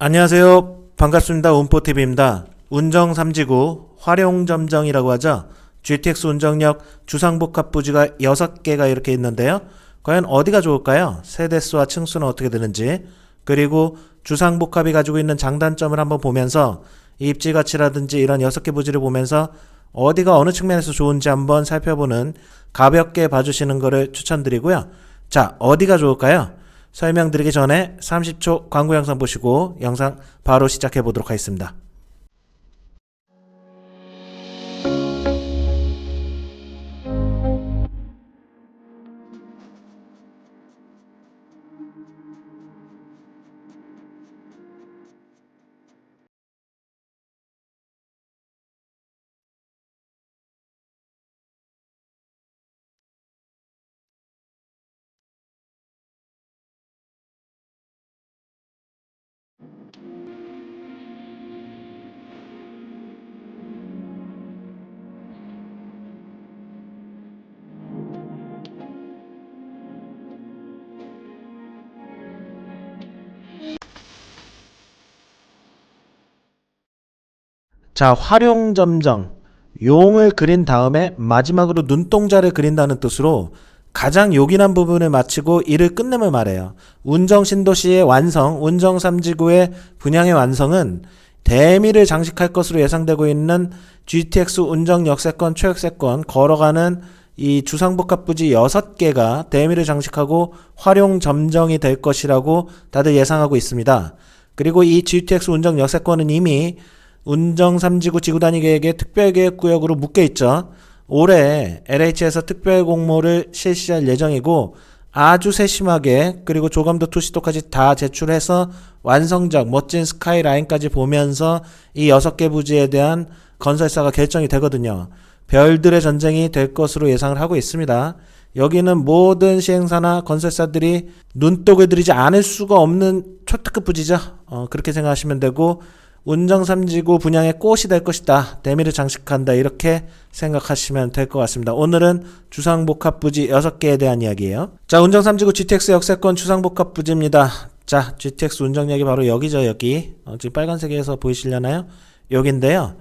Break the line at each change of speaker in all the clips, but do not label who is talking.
안녕하세요. 반갑습니다. 운포TV입니다. 운정 3지구 활용점정이라고 하죠. GTX 운정역 주상복합 부지가 6개가 이렇게 있는데요. 과연 어디가 좋을까요? 세대수와 층수는 어떻게 되는지 그리고 주상복합이 가지고 있는 장단점을 한번 보면서 입지 가치라든지 이런 6개 부지를 보면서 어디가 어느 측면에서 좋은지 한번 살펴보는 가볍게 봐주시는 것을 추천드리고요. 자, 어디가 좋을까요? 설명드리기 전에 30초 광고 영상 보시고 영상 바로 시작해 보도록 하겠습니다. 자, 활용 점정. 용을 그린 다음에 마지막으로 눈동자를 그린다는 뜻으로 가장 요긴한 부분을 마치고 이를 끝내면 말해요. 운정 신도시의 완성, 운정 3지구의 분양의 완성은 대미를 장식할 것으로 예상되고 있는 GTX 운정 역세권, 최역세권 걸어가는 이 주상복합 부지 6개가 대미를 장식하고 활용 점정이 될 것이라고 다들 예상하고 있습니다. 그리고 이 GTX 운정 역세권은 이미 운정 3지구 지구단위 계획의 특별계획구역으로 묶여 있죠. 올해 LH에서 특별 공모를 실시할 예정이고 아주 세심하게 그리고 조감도 투시도까지 다 제출해서 완성작 멋진 스카이라인까지 보면서 이 여섯 개 부지에 대한 건설사가 결정이 되거든요. 별들의 전쟁이 될 것으로 예상을 하고 있습니다. 여기는 모든 시행사나 건설사들이 눈독을 들이지 않을 수가 없는 초특급 부지죠. 어, 그렇게 생각하시면 되고 운정 3지구 분양의 꽃이 될 것이다. 대미를 장식한다. 이렇게 생각하시면 될 것 같습니다. 오늘은 주상복합 부지 6개에 대한 이야기예요. 자, 운정 3지구 GTX 역세권 주상복합 부지입니다. 자, GTX 운정역이 바로 여기죠, 여기. 어, 지금 빨간색에서 보이시려나요? 여긴데요.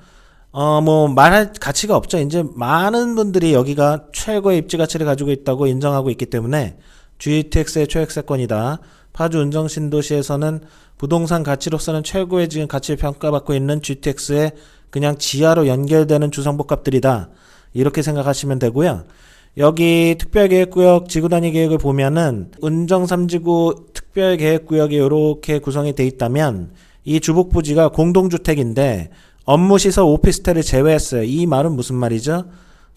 어, 뭐, 말할 가치가 없죠. 이제 많은 분들이 여기가 최고의 입지 가치를 가지고 있다고 인정하고 있기 때문에 GTX의 최역세권이다. 파주 운정 신도시에서는 부동산 가치로서는 최고의 지금 가치를 평가받고 있는 GTX의 그냥 지하로 연결되는 주상복합들이다. 이렇게 생각하시면 되고요. 여기 특별계획구역 지구단위 계획을 보면은 운정 3지구 특별계획구역이 이렇게 구성이 돼 있다면 이 주복부지가 공동주택인데 업무시설 오피스텔을 제외했어요. 이 말은 무슨 말이죠?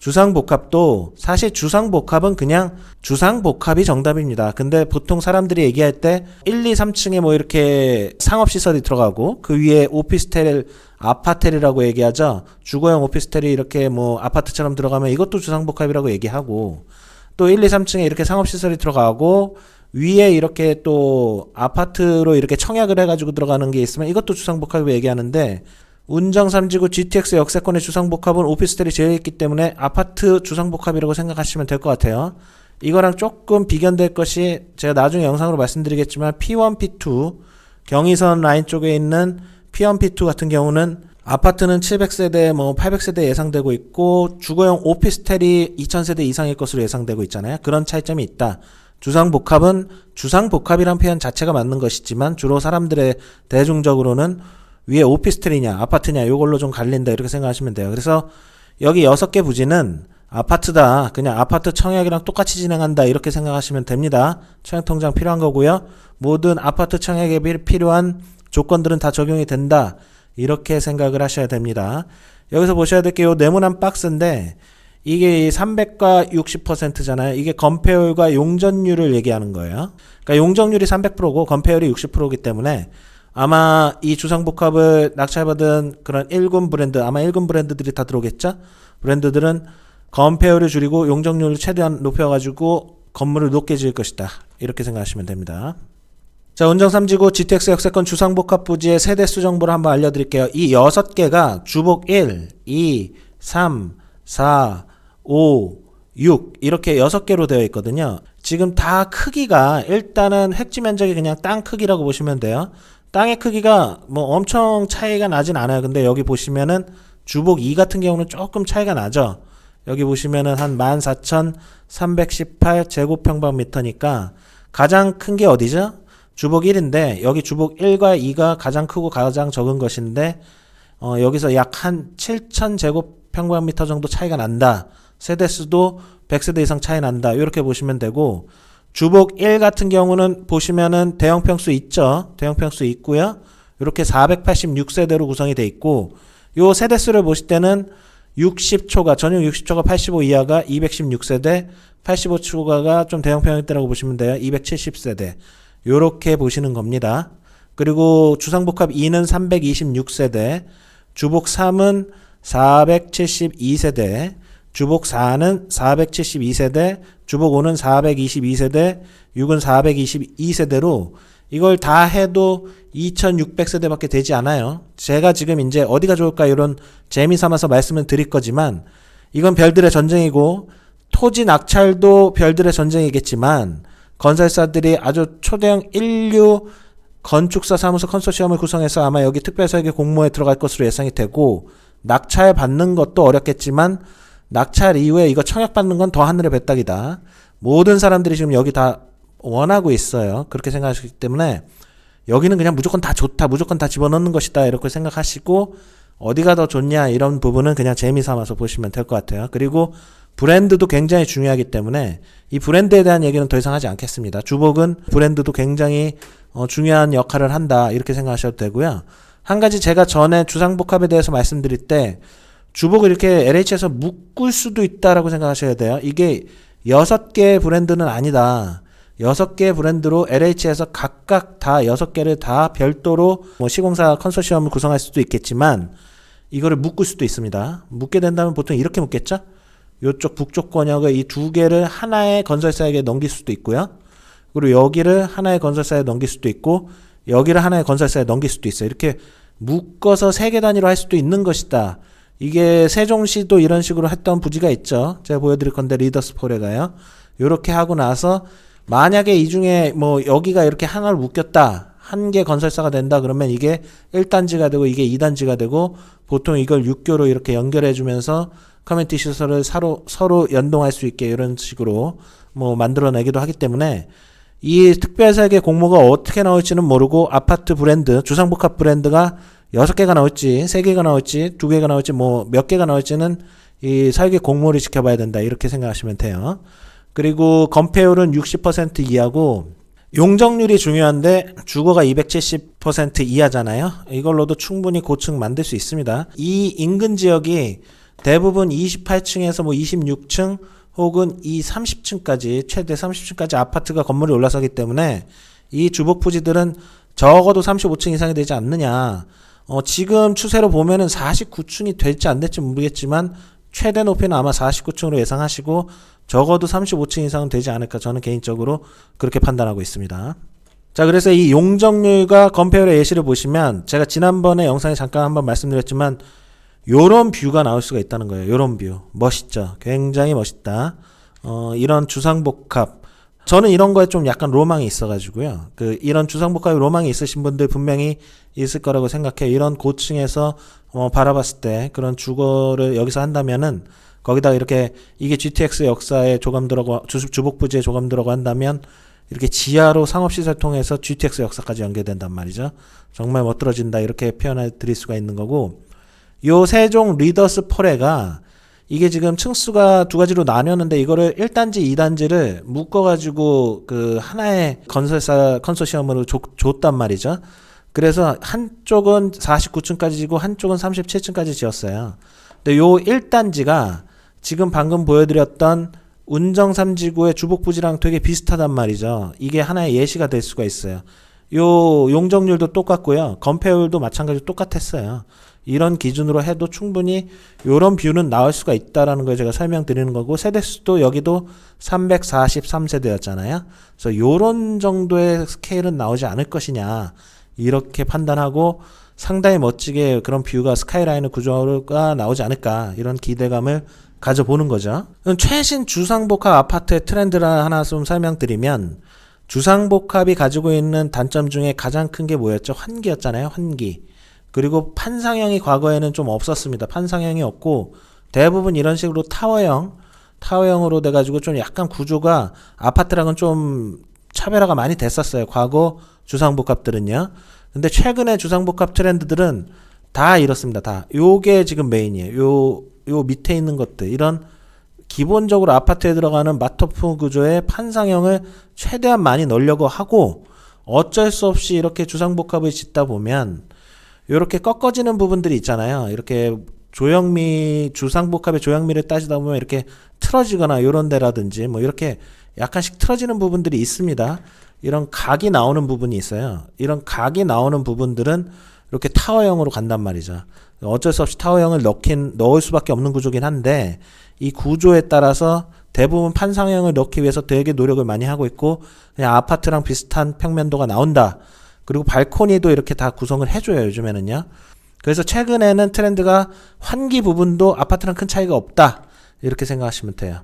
주상복합도 사실 주상복합은 그냥 주상복합이 정답입니다. 근데 보통 사람들이 얘기할 때 1, 2, 3층에 뭐 이렇게 상업시설이 들어가고 그 위에 오피스텔 아파텔이라고 얘기하죠. 주거용 오피스텔이 이렇게 뭐 아파트처럼 들어가면 이것도 주상복합이라고 얘기하고 또 1, 2, 3층에 이렇게 상업시설이 들어가고 위에 이렇게 또 아파트로 이렇게 청약을 해가지고 들어가는 게 있으면 이것도 주상복합이라고 얘기하는데 운정 3지구 GTX 역세권의 주상복합은 오피스텔이 제외 있기 때문에 아파트 주상복합이라고 생각하시면 될 것 같아요. 이거랑 조금 비견될 것이 제가 나중에 영상으로 말씀드리겠지만 P1, P2 경의선 라인 쪽에 있는 P1, P2 같은 경우는 아파트는 700세대, 뭐 800세대 예상되고 있고 주거용 오피스텔이 2000세대 이상일 것으로 예상되고 있잖아요. 그런 차이점이 있다. 주상복합은 주상복합이란 표현 자체가 맞는 것이지만 주로 사람들의 대중적으로는 위에 오피스텔이냐 아파트냐 요걸로 좀 갈린다 이렇게 생각하시면 돼요. 그래서 여기 여섯 개 부지는 아파트다. 그냥 아파트 청약이랑 똑같이 진행한다. 이렇게 생각하시면 됩니다. 청약 통장 필요한 거고요. 모든 아파트 청약에 필요한 조건들은 다 적용이 된다. 이렇게 생각을 하셔야 됩니다. 여기서 보셔야 될 게 요 네모난 박스인데 이게 300과 60%잖아요. 이게 건폐율과 용적률을 얘기하는 거예요. 그러니까 용적률이 300%고 건폐율이 60%이기 때문에 아마 이 주상복합을 낙찰받은 그런 1군 브랜드, 아마 1군 브랜드들이 다 들어오겠죠? 브랜드들은 건폐율을 줄이고 용적률을 최대한 높여가지고 건물을 높게 지을 것이다. 이렇게 생각하시면 됩니다. 자, 운정 3지구 GTX 역세권 주상복합 부지의 세대수 정보를 한번 알려드릴게요. 이 6개가 주복 1, 2, 3, 4, 5, 6 이렇게 6개로 되어 있거든요. 지금 다 크기가 일단은 획지 면적이 그냥 땅 크기라고 보시면 돼요. 땅의 크기가 뭐 엄청 차이가 나진 않아요. 근데 여기 보시면은 주복 2 같은 경우는 조금 차이가 나죠. 여기 보시면은 한 14,318 제곱평방미터니까 가장 큰 게 어디죠? 주복 1인데 여기 주복 1과 2가 가장 크고 가장 적은 것인데 어, 여기서 약 한 7,000 제곱평방미터 정도 차이가 난다. 세대수도 100세대 이상 차이 난다. 이렇게 보시면 되고 주복 1 같은 경우는 보시면은 대형 평수 있죠. 대형 평수 있고요. 이렇게 486세대로 구성이 돼 있고 요 세대 수를 보실 때는 60초가 전용 60초가 85 이하가 216세대, 85초가가 좀 대형 평형대라고 보시면 돼요. 270세대. 요렇게 보시는 겁니다. 그리고 주상복합 2는 326세대, 주복 3은 472세대, 주복 4는 472세대, 주복 5는 422세대, 6은 422세대로 이걸 다 해도 2600세대밖에 되지 않아요. 제가 지금 이제 어디가 좋을까 이런 재미 삼아서 말씀을 드릴 거지만 이건 별들의 전쟁이고 토지 낙찰도 별들의 전쟁이겠지만 건설사들이 아주 초대형 인류 건축사 사무소 컨소시엄을 구성해서 아마 여기 특별설계 공모에 들어갈 것으로 예상이 되고 낙찰 받는 것도 어렵겠지만 낙찰 이후에 이거 청약받는 건 더 하늘의 배딱이다. 모든 사람들이 지금 여기 다 원하고 있어요. 그렇게 생각하시기 때문에 여기는 그냥 무조건 다 좋다, 무조건 다 집어넣는 것이다 이렇게 생각하시고 어디가 더 좋냐 이런 부분은 그냥 재미 삼아서 보시면 될 것 같아요. 그리고 브랜드도 굉장히 중요하기 때문에 이 브랜드에 대한 얘기는 더 이상 하지 않겠습니다. 주복은 브랜드도 굉장히 어, 중요한 역할을 한다 이렇게 생각하셔도 되고요. 한 가지 제가 전에 주상복합에 대해서 말씀드릴 때 주복을 이렇게 LH에서 묶을 수도 있다라고 생각하셔야 돼요. 이게 여섯 개의 브랜드는 아니다. 여섯 개의 브랜드로 LH에서 각각 다 여섯 개를 다 별도로 뭐 시공사 컨소시엄을 구성할 수도 있겠지만 이거를 묶을 수도 있습니다. 묶게 된다면 보통 이렇게 묶겠죠? 요쪽 북쪽 권역을 이두 개를 하나의 건설사에게 넘길 수도 있고요. 그리고 여기를 하나의 건설사에 넘길 수도 있고 여기를 하나의 건설사에 넘길 수도 있어요. 이렇게 묶어서 세 개 단위로 할 수도 있는 것이다. 이게 세종시도 이런 식으로 했던 부지가 있죠. 제가 보여드릴 건데 리더스 포레가요. 이렇게 하고 나서 만약에 이 중에 뭐 여기가 이렇게 하나를 묶였다. 한 개 건설사가 된다 그러면 이게 1단지가 되고 이게 2단지가 되고 보통 이걸 6교로 이렇게 연결해 주면서 커뮤니티 시설을 서로 서로 연동할 수 있게 이런 식으로 뭐 만들어내기도 하기 때문에 이 특별설계 공모가 어떻게 나올지는 모르고 아파트 브랜드 주상복합 브랜드가 여섯 개가 나올지 세 개가 나올지 두 개가 나올지 뭐 몇 개가 나올지는 이 설계 공모를 지켜봐야 된다 이렇게 생각하시면 돼요. 그리고 건폐율은 60% 이하고 용적률이 중요한데 주거가 270% 이하잖아요. 이걸로도 충분히 고층 만들 수 있습니다. 이 인근 지역이 대부분 28층에서 뭐 26층 혹은 이 30층까지 최대 30층까지 아파트가 건물이 올라서기 때문에 이 주복 부지들은 적어도 35층 이상이 되지 않느냐. 어, 지금 추세로 보면은 49층이 될지 안 될지 모르겠지만 최대 높이는 아마 49층으로 예상하시고 적어도 35층 이상은 되지 않을까 저는 개인적으로 그렇게 판단하고 있습니다. 자, 그래서 이 용적률과 건폐율의 예시를 보시면 제가 지난번에 영상에 잠깐 한번 말씀드렸지만 요런 뷰가 나올 수가 있다는 거예요. 요런 뷰. 멋있죠. 굉장히 멋있다. 어, 이런 주상복합. 저는 이런 거에 좀 약간 로망이 있어가지고요. 그, 이런 주상복합에 로망이 있으신 분들 분명히 있을 거라고 생각해요. 이런 고층에서 어, 바라봤을 때 그런 주거를 여기서 한다면은 거기다 이렇게 이게 GTX 역사에 조감 들어가 주, 주복부지에 조감 들어가 한다면 이렇게 지하로 상업시설 통해서 GTX 역사까지 연결된단 말이죠. 정말 멋들어진다 이렇게 표현해 드릴 수가 있는 거고 요 세종 리더스 포레가 이게 지금 층수가 두 가지로 나뉘었는데 이거를 1단지, 2단지를 묶어가지고 그 하나의 건설사 컨소시엄으로 줬, 줬단 말이죠. 그래서 한쪽은 49층까지 지고 한쪽은 37층까지 지었어요. 근데 요 1단지가 지금 방금 보여드렸던 운정 3지구의 주복부지랑 되게 비슷하단 말이죠. 이게 하나의 예시가 될 수가 있어요. 요 용적률도 똑같고요. 건폐율도 마찬가지로 똑같았어요. 이런 기준으로 해도 충분히 요런 뷰는 나올 수가 있다라는 걸 제가 설명드리는 거고 세대수도 여기도 343세대였잖아요. 그래서 요런 정도의 스케일은 나오지 않을 것이냐 이렇게 판단하고 상당히 멋지게 그런 뷰가 스카이라인의 구조가 나오지 않을까 이런 기대감을 가져보는 거죠. 최신 주상복합 아파트의 트렌드를 하나 좀 설명드리면 주상복합이 가지고 있는 단점 중에 가장 큰 게 뭐였죠? 환기였잖아요. 환기. 그리고 판상형이 과거에는 좀 없었습니다. 판상형이 없고 대부분 이런 식으로 타워형, 타워형으로 돼가지고 좀 약간 구조가 아파트랑은 좀 차별화가 많이 됐었어요. 과거 주상복합들은요. 근데 최근에 주상복합 트렌드들은 다 이렇습니다. 다. 요게 지금 메인이에요. 요, 요 밑에 있는 것들. 이런 기본적으로 아파트에 들어가는 마토프 구조의 판상형을 최대한 많이 넣으려고 하고 어쩔 수 없이 이렇게 주상복합을 짓다 보면 이렇게 꺾어지는 부분들이 있잖아요. 이렇게 조형미 주상복합의 조형미를 따지다 보면 이렇게 틀어지거나 이런 데라든지 뭐 이렇게 약간씩 틀어지는 부분들이 있습니다. 이런 각이 나오는 부분이 있어요. 이런 각이 나오는 부분들은 이렇게 타워형으로 간단 말이죠. 어쩔 수 없이 타워형을 넣긴 넣을 수밖에 없는 구조긴 한데 이 구조에 따라서 대부분 판상형을 넣기 위해서 되게 노력을 많이 하고 있고 그냥 아파트랑 비슷한 평면도가 나온다. 그리고 발코니도 이렇게 다 구성을 해줘요 요즘에는요. 그래서 최근에는 트렌드가 환기 부분도 아파트랑 큰 차이가 없다. 이렇게 생각하시면 돼요.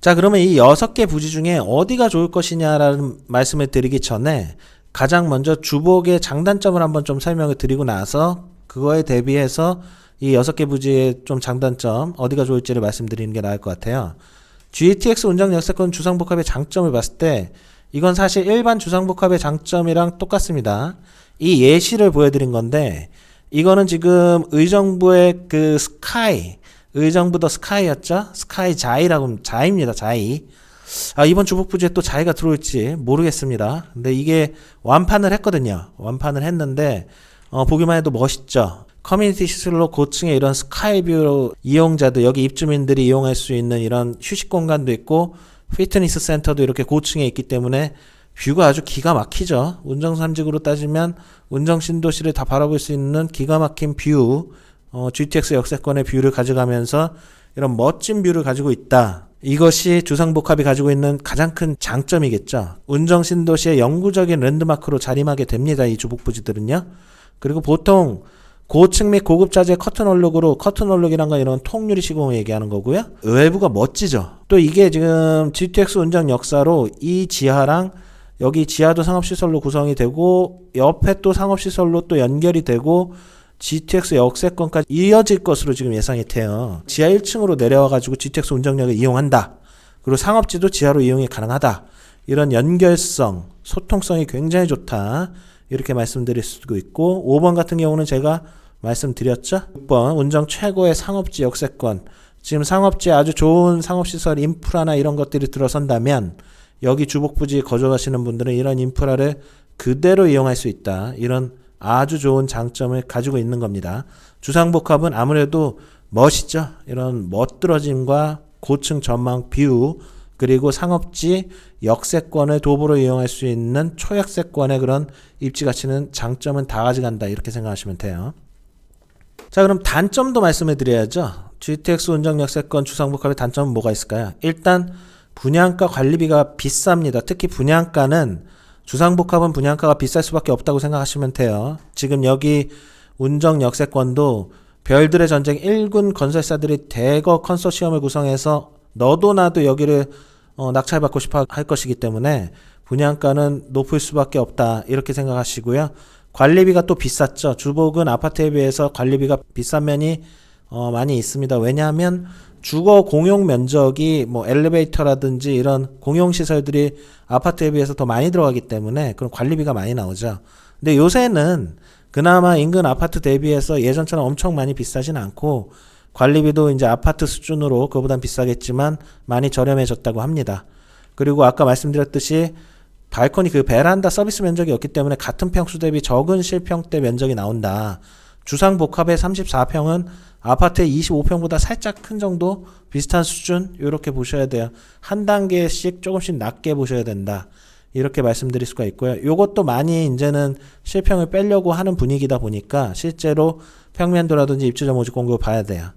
자, 그러면 이 여섯 개 부지 중에 어디가 좋을 것이냐라는 말씀을 드리기 전에 가장 먼저 주복의 장단점을 한번 좀 설명을 드리고 나서 그거에 대비해서 이 여섯 개 부지의 좀 장단점 어디가 좋을지를 말씀드리는 게 나을 것 같아요. GTX 운정 역세권 주상복합의 장점을 봤을 때 이건 사실 일반 주상복합의 장점이랑 똑같습니다. 이 예시를 보여드린 건데 이거는 지금 의정부의 그 스카이 의정부 더 스카이였죠? 스카이 자이라고 자이입니다. 자이. 아, 이번 주복부지에 또 자이가 들어올지 모르겠습니다. 근데 이게 완판을 했거든요. 완판을 했는데 어, 보기만 해도 멋있죠. 커뮤니티 시설로 고층에 이런 스카이뷰 이용자들 여기 입주민들이 이용할 수 있는 이런 휴식 공간도 있고 피트니스 센터도 이렇게 고층에 있기 때문에 뷰가 아주 기가 막히죠. 운정 삼직으로 따지면 운정 신도시를 다 바라볼 수 있는 기가 막힌 뷰, 어, GTX 역세권의 뷰를 가져가면서 이런 멋진 뷰를 가지고 있다. 이것이 주상복합이 가지고 있는 가장 큰 장점이겠죠. 운정 신도시의 영구적인 랜드마크로 자림하게 됩니다. 이 주복부지들은요. 그리고 보통 고층 및 고급 자재 커튼 얼룩으로 커튼 얼룩이란 건 이런 통유리 시공을 얘기하는 거고요. 외부가 멋지죠. 또 이게 지금 GTX 운정 역사로 이 지하랑 여기 지하도 상업시설로 구성이 되고 옆에 또 상업시설로 또 연결이 되고 GTX 역세권까지 이어질 것으로 지금 예상이 돼요. 지하 1층으로 내려와가지고 GTX 운정역을 이용한다. 그리고 상업지도 지하로 이용이 가능하다. 이런 연결성, 소통성이 굉장히 좋다. 이렇게 말씀드릴 수도 있고 5번 같은 경우는 제가 말씀드렸죠. 6번 운정 최고의 상업지 역세권. 지금 상업지에 아주 좋은 상업시설 인프라나 이런 것들이 들어선다면 여기 주복부지에 거주하시는 분들은 이런 인프라를 그대로 이용할 수 있다. 이런 아주 좋은 장점을 가지고 있는 겁니다. 주상복합은 아무래도 멋있죠. 이런 멋들어짐과 고층 전망 뷰 그리고 상업지 역세권을 도보로 이용할 수 있는 초역세권의 그런 입지 가치는 장점은 다 가져간다 이렇게 생각하시면 돼요. 자 그럼 단점도 말씀해 드려야죠. GTX 운정 역세권 주상복합의 단점은 뭐가 있을까요? 일단 분양가 관리비가 비쌉니다. 특히 분양가는 주상복합은 분양가가 비쌀 수밖에 없다고 생각하시면 돼요. 지금 여기 운정 역세권도 별들의 전쟁 1군 건설사들이 대거 컨소시엄을 구성해서 너도 나도 여기를 어, 낙찰받고 싶어 할 것이기 때문에 분양가는 높을 수밖에 없다 이렇게 생각하시고요. 관리비가 또 비쌌죠. 주복은 아파트에 비해서 관리비가 비싼 면이 어, 많이 있습니다. 왜냐하면 주거 공용 면적이 뭐 엘리베이터라든지 이런 공용 시설들이 아파트에 비해서 더 많이 들어가기 때문에 그런 관리비가 많이 나오죠. 근데 요새는 그나마 인근 아파트 대비해서 예전처럼 엄청 많이 비싸진 않고 관리비도 이제 아파트 수준으로 그보단 비싸겠지만 많이 저렴해졌다고 합니다. 그리고 아까 말씀드렸듯이 발코니 그 베란다 서비스 면적이 없기 때문에 같은 평수 대비 적은 실평대 면적이 나온다. 주상 복합의 34평은 아파트의 25평보다 살짝 큰 정도 비슷한 수준 이렇게 보셔야 돼요. 한 단계씩 조금씩 낮게 보셔야 된다. 이렇게 말씀드릴 수가 있고요. 요것도 많이 이제는 실평을 빼려고 하는 분위기다 보니까 실제로 평면도라든지 입주자 모집 공고 봐야 돼요.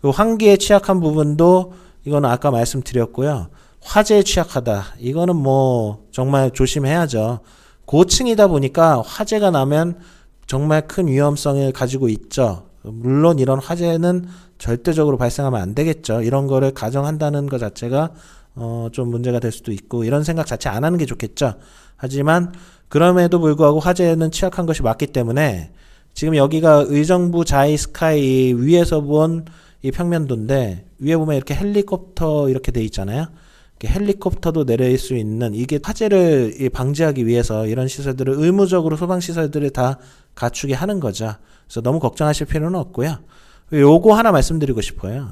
그리고 환기에 취약한 부분도 이거는 아까 말씀드렸고요. 화재에 취약하다. 이거는 뭐 정말 조심해야죠. 고층이다 보니까 화재가 나면 정말 큰 위험성을 가지고 있죠. 물론 이런 화재는 절대적으로 발생하면 안 되겠죠. 이런 거를 가정한다는 것 자체가 어, 좀 문제가 될 수도 있고 이런 생각 자체 안 하는 게 좋겠죠. 하지만 그럼에도 불구하고 화재는 취약한 것이 맞기 때문에 지금 여기가 의정부 자이 스카이 위에서 본 이 평면도인데 위에 보면 이렇게 헬리콥터 이렇게 돼 있잖아요. 헬리콥터도 내릴 수 있는 이게 화재를 이 방지하기 위해서 이런 시설들을 의무적으로 소방 시설들을 다 갖추게 하는 거죠. 그래서 너무 걱정하실 필요는 없고요. 요거 하나 말씀드리고 싶어요.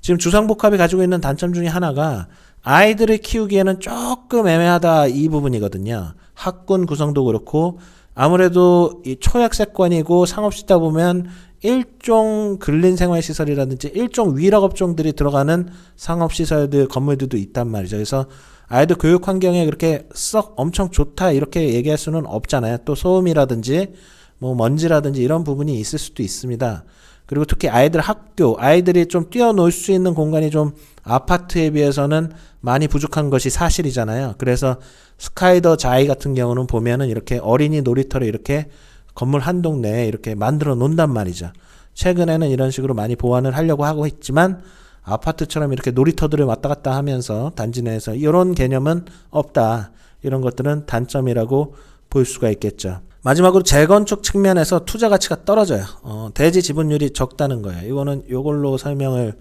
지금 주상복합이 가지고 있는 단점 중에 하나가 아이들을 키우기에는 조금 애매하다 이 부분이거든요. 학군 구성도 그렇고 아무래도 이 초약세권이고 상업시다 보면 일종 근린 생활시설이라든지 일종 위락업종들이 들어가는 상업시설들 건물들도 있단 말이죠. 그래서 아이들 교육 환경에 그렇게 썩 엄청 좋다 이렇게 얘기할 수는 없잖아요. 또 소음이라든지 뭐 먼지라든지 이런 부분이 있을 수도 있습니다. 그리고 특히 아이들 학교, 아이들이 좀 뛰어놀 수 있는 공간이 좀 아파트에 비해서는 많이 부족한 것이 사실이잖아요. 그래서 스카이더 자이 같은 경우는 보면은 이렇게 어린이 놀이터를 이렇게 건물 한동 내에 이렇게 만들어 놓는단 말이죠. 최근에는 이런 식으로 많이 보완을 하려고 하고 있지만 아파트처럼 이렇게 놀이터들을 왔다 갔다 하면서 단지 내에서 이런 개념은 없다. 이런 것들은 단점이라고 볼 수가 있겠죠. 마지막으로 재건축 측면에서 투자 가치가 떨어져요. 어, 대지 지분율이 적다는 거예요. 이거는 이걸로 설명을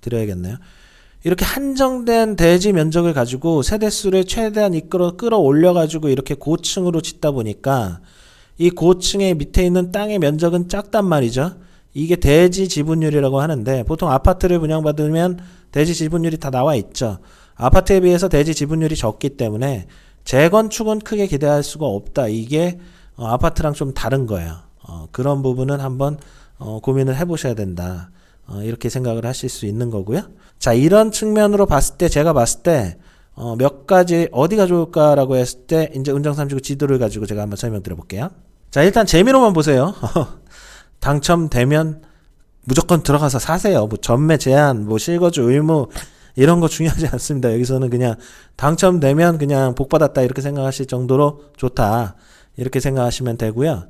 드려야겠네요. 이렇게 한정된 대지 면적을 가지고 세대수를 최대한 이끌어 끌어올려 가지고 이렇게 고층으로 짓다 보니까 이 고층의 밑에 있는 땅의 면적은 작단 말이죠. 이게 대지 지분율이라고 하는데 보통 아파트를 분양받으면 대지 지분율이 다 나와 있죠. 아파트에 비해서 대지 지분율이 적기 때문에 재건축은 크게 기대할 수가 없다. 이게 어, 아파트랑 좀 다른 거예요. 어, 그런 부분은 한번 어, 고민을 해보셔야 된다. 어, 이렇게 생각을 하실 수 있는 거고요. 자, 이런 측면으로 봤을 때 제가 봤을 때 어, 몇 가지 어디가 좋을까라고 했을 때 이제 운정 삼지구 지도를 가지고 제가 한번 설명드려 볼게요. 자, 일단 재미로만 보세요. 당첨되면 무조건 들어가서 사세요. 뭐 전매 제한, 뭐 실거주 의무 이런 거 중요하지 않습니다. 여기서는 그냥 당첨되면 그냥 복 받았다 이렇게 생각하실 정도로 좋다. 이렇게 생각하시면 되고요.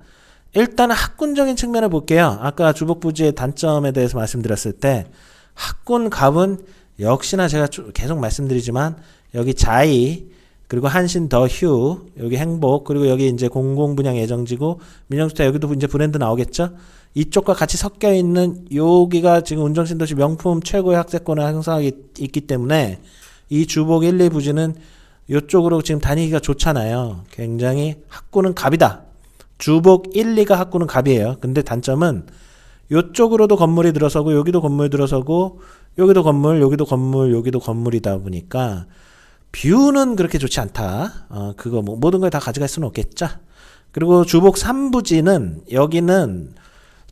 일단 학군적인 측면을 볼게요. 아까 주복부지의 단점에 대해서 말씀드렸을 때 학군 갑은 역시나 제가 쭉 계속 말씀드리지만 여기 자이 그리고 한신 더 휴 여기 행복 그리고 여기 이제 공공분양 예정지고 민영주택 여기도 이제 브랜드 나오겠죠. 이쪽과 같이 섞여 있는 여기가 지금 운정신도시 명품 최고의 학세권을 형성하고 있- 있기 때문에 이 주복 1, 2 부지는 이쪽으로 지금 다니기가 좋잖아요. 굉장히 학구는 갑이다. 주복 1, 2가 학구는 갑이에요. 근데 단점은 이쪽으로도 건물이 들어서고 여기도 건물 들어서고 여기도 건물, 여기도 건물, 여기도 건물이다 보니까 뷰는 그렇게 좋지 않다. 어, 그거 뭐 모든 걸 다 가져갈 수는 없겠죠. 그리고 주복 3부지는 여기는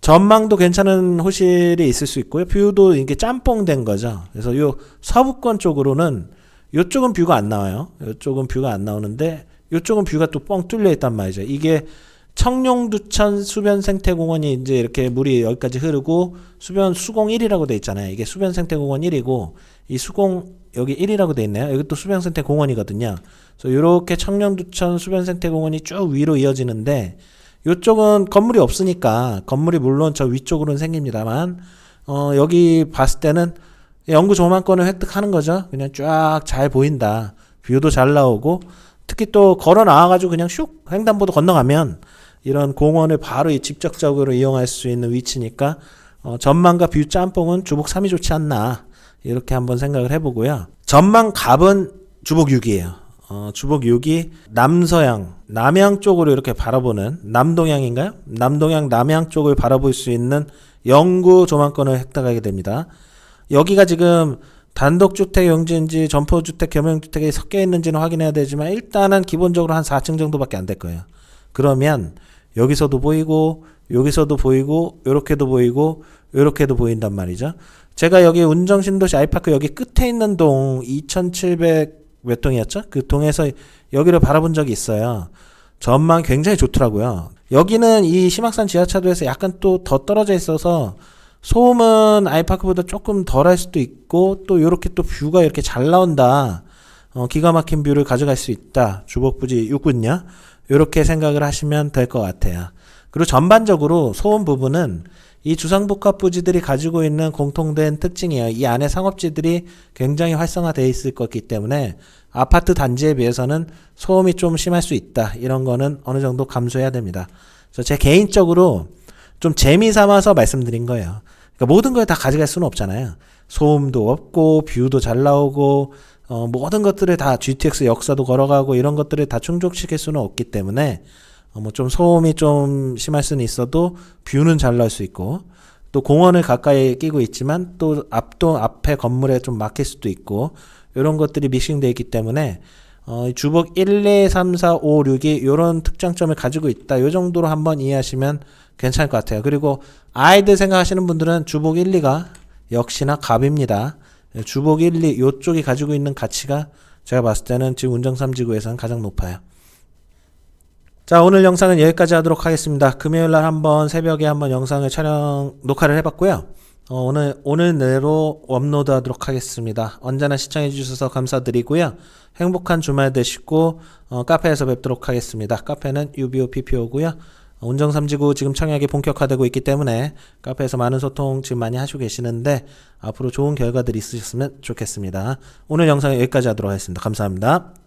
전망도 괜찮은 호실이 있을 수 있고요. 뷰도 이게 짬뽕 된 거죠. 그래서 요 서부권 쪽으로는 요쪽은 뷰가 안 나와요. 요쪽은 뷰가 안 나오는데 요쪽은 뷰가 또 뻥 뚫려 있단 말이죠. 이게 청룡두천 수변 생태공원이 이제 이렇게 물이 여기까지 흐르고 수변 수공 1이라고 돼 있잖아요. 이게 수변 생태공원 1이고 이 수공 여기 1이라고 돼 있네요. 여기 또 수변 생태 공원이거든요. 그래서 이렇게 청룡두천 수변 생태 공원이 쭉 위로 이어지는데 요쪽은 건물이 없으니까 건물이 물론 저 위쪽으로는 생깁니다만 어 여기 봤을 때는 영구 조망권을 획득하는 거죠. 그냥 쫙 잘 보인다. 뷰도 잘 나오고 특히 또 걸어 나와가지고 그냥 슉 횡단보도 건너가면 이런 공원을 바로 이 직접적으로 이용할 수 있는 위치니까 어, 전망과 뷰 짬뽕은 주복 3이 좋지 않나 이렇게 한번 생각을 해보고요. 전망 갑은 주복 6이에요. 어, 주복 6이 남서양, 남양 쪽으로 이렇게 바라보는 남동향인가요? 남동향, 남양 쪽을 바라볼 수 있는 영구 조망권을 획득하게 됩니다. 여기가 지금 단독주택 용지인지 점포주택 겸용주택이 섞여 있는지는 확인해야 되지만 일단은 기본적으로 한 4층 정도밖에 안 될 거예요. 그러면 여기서도 보이고 여기서도 보이고 요렇게도 보이고 요렇게도 보인단 말이죠. 제가 여기 운정신도시 아이파크 여기 끝에 있는 동 2700 몇 동이었죠? 그 동에서 여기를 바라본 적이 있어요. 전망 굉장히 좋더라고요. 여기는 이 심악산 지하차도에서 약간 또 더 떨어져 있어서 소음은 아이파크보다 조금 덜할 수도 있고 또 이렇게 또 뷰가 이렇게 잘 나온다. 어, 기가 막힌 뷰를 가져갈 수 있다. 주복부지 6군요. 이렇게 생각을 하시면 될 것 같아요. 그리고 전반적으로 소음 부분은 이 주상복합 부지들이 가지고 있는 공통된 특징이에요. 이 안에 상업지들이 굉장히 활성화되어 있을 거기 때문에 아파트 단지에 비해서는 소음이 좀 심할 수 있다. 이런 거는 어느 정도 감수해야 됩니다. 그래서 제 개인적으로 좀 재미 삼아서 말씀드린 거예요. 그러니까 모든 걸 다 가져갈 수는 없잖아요. 소음도 없고 뷰도 잘 나오고 어, 모든 것들을 다 GTX 역사도 걸어가고 이런 것들을 다 충족시킬 수는 없기 때문에 어, 뭐 좀 소음이 좀 심할 수는 있어도 뷰는 잘 나올 수 있고 또 공원을 가까이 끼고 있지만 또 앞도 앞에 건물에 좀 막힐 수도 있고 이런 것들이 믹싱되어 있기 때문에 어, 이 주복 1, 2, 3, 4, 5, 6이 이런 특장점을 가지고 있다. 이 정도로 한번 이해하시면 괜찮을 것 같아요. 그리고 아이들 생각하시는 분들은 주복 1, 2가 역시나 갑입니다. 예, 주복 1, 2 요쪽이 가지고 있는 가치가 제가 봤을 때는 지금 운정 3지구에서는 가장 높아요. 자, 오늘 영상은 여기까지 하도록 하겠습니다. 금요일 날 한번 새벽에 한번 영상을 촬영, 녹화를 해봤고요. 어, 오늘, 오늘 내로 업로드 하도록 하겠습니다. 언제나 시청해 주셔서 감사드리고요. 행복한 주말 되시고, 어, 카페에서 뵙도록 하겠습니다. 카페는 UBO PPO고요. 운정 3지구 지금 청약이 본격화되고 있기 때문에 카페에서 많은 소통 지금 많이 하시고 계시는데 앞으로 좋은 결과들이 있으셨으면 좋겠습니다. 오늘 영상 여기까지 하도록 하겠습니다. 감사합니다.